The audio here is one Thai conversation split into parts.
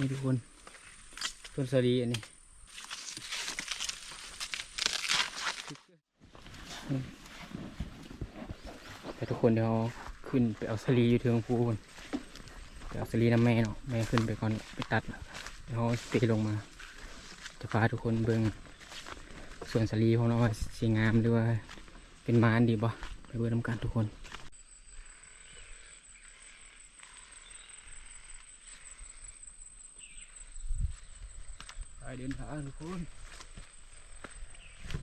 นี่ทุกคนต้นสลีอันนี้ไปทุกคนเดี๋ยวขึ้นไปเอาสลีอยู่เทิงภูคนไปเอาสลีน้ำแม่เนาะแม่ขึ้นไปก่อนไปตัดแล้วเดี๋ยวเราสเปลงมา จะพาทุกคนเบิ่งส่วนสลีของเราว่าสีงามหรือว่าเป็นมานดีบ่ไปเบิ่งน้ำกันทุกคน ไปเดินทางทุกคน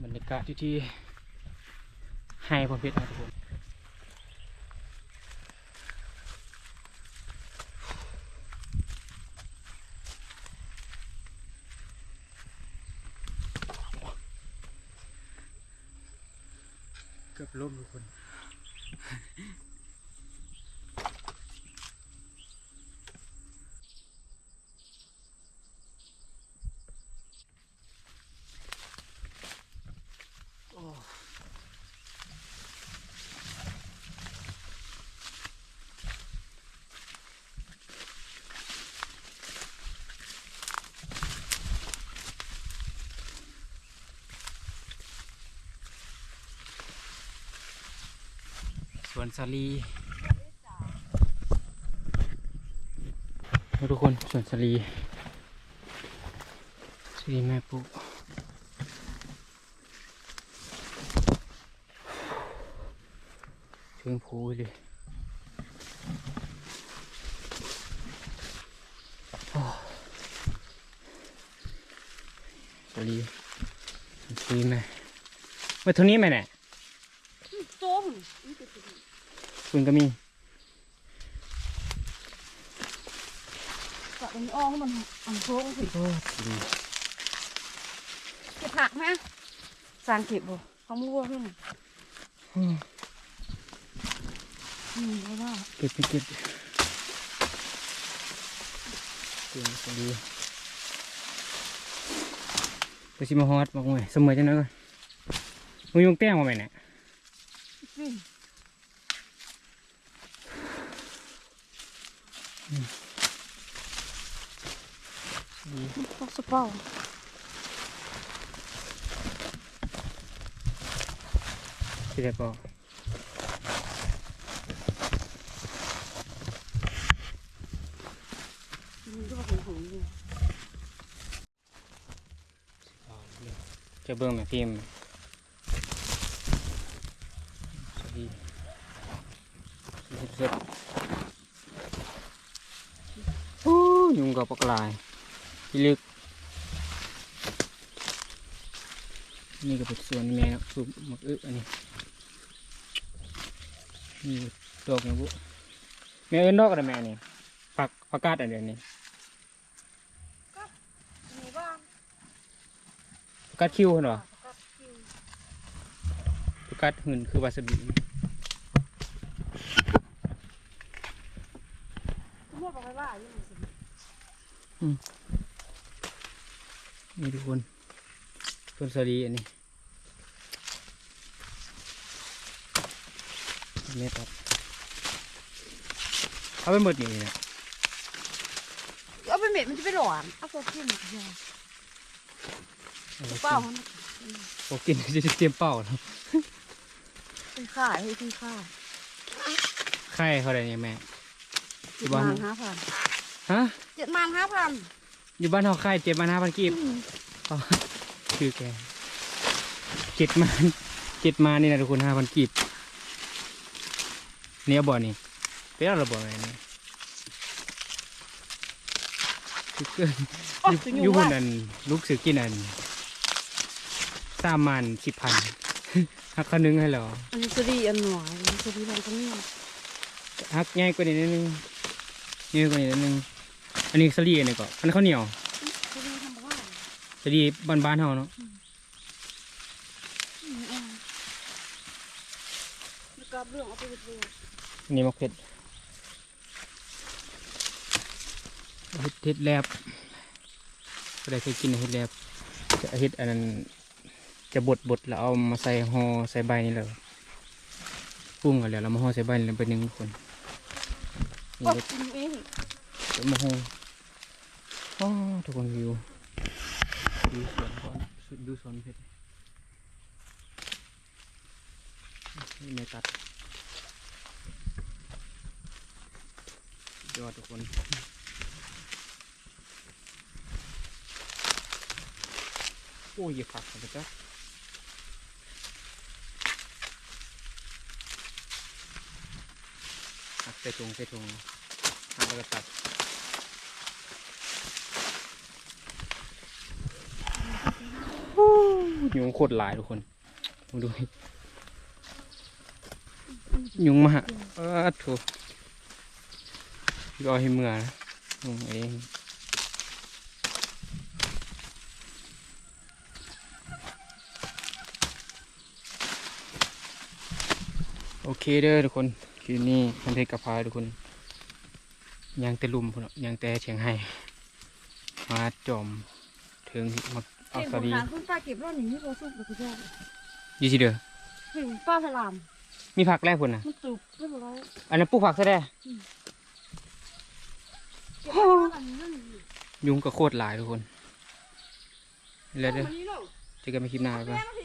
บรรยากาศที่ที่ให้ความเพชรนะทุกคนเกือบล้มทุกคน ส วนสาลีทุกคนสวนสาลีสาลีแม่ปุ๊เชิงภูเลยสาลีสาลีแม่มาเท่านี้ไหมเนี่ย ส้ม คุณก็มีกับอันนี้อ้อมมันอันโค้งสิโอ้ดีเก็บผักไหมสารเก็บบ่เขามั่วขึ้นอืมอืมเพราะว่าเก็บไปเก็บเก็บก็ดีไปชิมาฮอดบอกหน่อยเสมอจังเลยมึงยงแต้งมาไหมเนี่ย สิดีพวกสปอร์ที่ได้ปอมันก็เป็นหงอยู่จะเบิ่งแม่พิมพ์สวัสดีสิบเจ็ดโอ้ ยุงกับปลากลายที่ลึก นี่ก็เป็นส่วนแม่นะสูบหมักอึอันนี้นี่ดอกนะบุแม่เอิ้นดอกอะไรแม่นี่ผักผักกาดอันเดียวนี้หมู่บ้านผักกาดคิ้วเหรอกับคิวผักกาดหืนคือวาซาบิ มั่วไปว่าอยู่สิ นี่ทุกคนต้นสาลีอันนี้แม่ตัดเอาไปหมดนี่นะเอาไปเม็ดมันจะไปหลอนเอาตัวขึ้นมาเนี่ยเอาไปเปล่ากินมันโอ้กินจะเตรียมเป้าแล้วไปขายให้ที่ขายไข่เขาอะไรเนี่ยแม่เจ็ดมันห้าพัน ฮะเจ็ดมันห้าพันอยู่บ้านเขาไข่เจ็ดมาห้าพันกีบอ๋อคือแกเจ็ดมาเจ็ดมานี่นะทุกคนห้าพันกีบเนี่ยบ่อนี่เป็นอะไรบ่ออะไรนี่คือเกินโอ้อยู่จะออยู่ยู่ว่าบนอันลูกสือกินอันสามมันสิบพันหักเขานึงให้เหรออันนี้จะดีอันหน่วยอันนี้จะดีมันก็เนี่ยหักง่ายกว่านี้นิดนึงง่ายกว่านี้นิดนึง อันนี้สลีอันนี้ก็อันนนข้าวเหนียวจะดีทำบ้านสลีบ้านๆเฮาเนาะอืมเอาแล้วก็เรื่องเอาไปเรื่อยอันนี้มะเขือเฮ็ดเฮ็ดแลบก็ได้เคยกินเฮ็ดแลบจะเฮ็ดอันนั้นจะบดบดแล้วเอามาใส่ห่อใส่ใบนี่เลยปรุงกันแล้วเรามาห่อใส่ใบนี่เป็นหนึ่งคนนี่โอ้เด็ดกินเอง ดี๋ยวมาห่ออ๋อทุกคนวิวดูสวนก่อนดูสวนเพชรนี่ไม่ตัดยอดทุกคนโอ้ยเยียบผักกันไปจ้ะหักใส่ถุงใส่ถุงหักแล้วก็ตัดโอ้ ยุงโคตรหลายทุกคนมาดูยุงมาหาเออถูกรอให้เมื่อนะยุงเองโอเคเด้อทุกคนคืนนี้มันเพชรกับพาทุกคนยางแต่ลุมพุ่นเนาะยางแต่เชียงไห้มาจอมถึงมา เอาเห็นสผวัมสดีหาคุณป้าเก็บรอดหนึ่งที่โบสุกเลยคุณพ่อยี่สิเด้อถึงป้าพลาม มีผักแรกพุ่นนะมันสุกเรียบร้อยอันนั้นปลูกผักซะได้เก็บรอดอันนี้นั่นยุงก็โคตรหลายทุกคน แล้วเด้อมันนี่เนาะเจอกันไม่คลิปหน้าไปแม่มาที